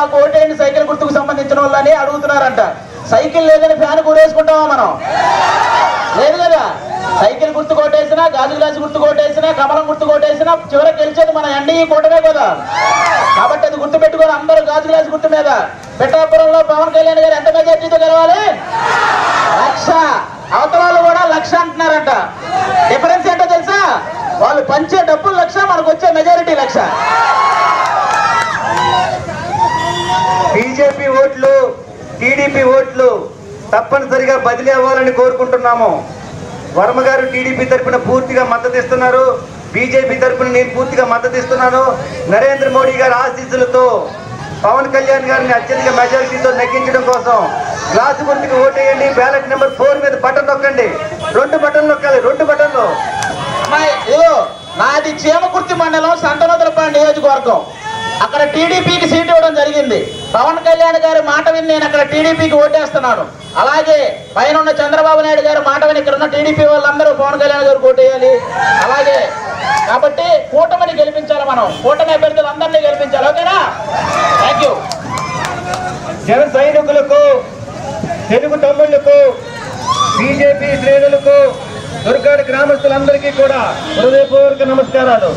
మాకు ఓటేయండి సైకిల్ గుర్తుకు సంబంధించిన వాళ్ళని అడుగుతున్నారంట. సైకిల్ లేదని ఫ్యాన్ కూరేసుకుంటామా మనం? లేదు కదా? సైకిల్ గుర్తు కొట్టేసినా గాజు గ్లాసు గుర్తు కొట్టేసినా కమలం గుర్తు కొట్టేసినా చివరికి గెలిచేది మన ఎన్డీఈ కూటమే కదా. కాబట్టి అది గుర్తు పెట్టుకొని అందరూ గాజు గ్లాసు గుర్తు మీద పెట్టాపురంలో పవన్ కళ్యాణ్ గారు ఎంత మెజార్టీతో గెలవాలి? లక్ష. అవతల వాళ్ళు కూడా లక్ష అంటున్నారంట. డిఫరెన్స్ ఏంటో తెలుసా? వాళ్ళు పంచే డబ్బులు లక్ష మనకు వచ్చే మెజారిటీ లక్ష బీజేపీ ఓట్లు టీడీపీ ఓట్లు తప్పనిసరిగా బదిలీ అవ్వాలని కోరుకుంటున్నాము. వర్మ గారు టీడీపీ తరఫున పూర్తిగా మద్దతు ఇస్తున్నారు. బీజేపీ తరఫున నేను పూర్తిగా మద్దతు ఇస్తున్నాను. నరేంద్ర మోడీ గారి ఆశీస్సులతో పవన్ కళ్యాణ్ గారిని అత్యధిక మెజారిటీతో నెగ్గించడం కోసం గ్లాసు గుర్తుకు ఓటేయండి. బ్యాలెట్ నెంబర్ ఫోర్ మీద బటన్ నొక్కండి. రెండు బటన్ నొక్కాలి. రెండు బటన్లు. నాది చీమకుర్తి మండలం సంతనోదరపాడు నియోజకవర్గం. అక్కడ టీడీపీకి సీట్ ఇవ్వడం జరిగింది. పవన్ కళ్యాణ్ గారి మాట విని నేను అక్కడ టీడీపీకి ఓటేస్తున్నాను. అలాగే పైన ఉన్న చంద్రబాబు నాయుడు గారి మాట విని ఇక్కడ ఉన్న టీడీపీ వాళ్ళందరూ పవన్ కళ్యాణ్ గారు ఓటేయాలి. అలాగే కాబట్టి కూటమిని గెలిపించాలి మనం. కూటమి అభ్యర్థులందరినీ గెలిపించాలి. ఓకేనా? థ్యాంక్ యూ జన సైనికులకు తెలుగు తమ్ముళ్ళకు బీజేపీ శ్రేణులకు దుర్గాడి గ్రామస్తులందరికీ కూడా హృదయపూర్వక నమస్కారాలు.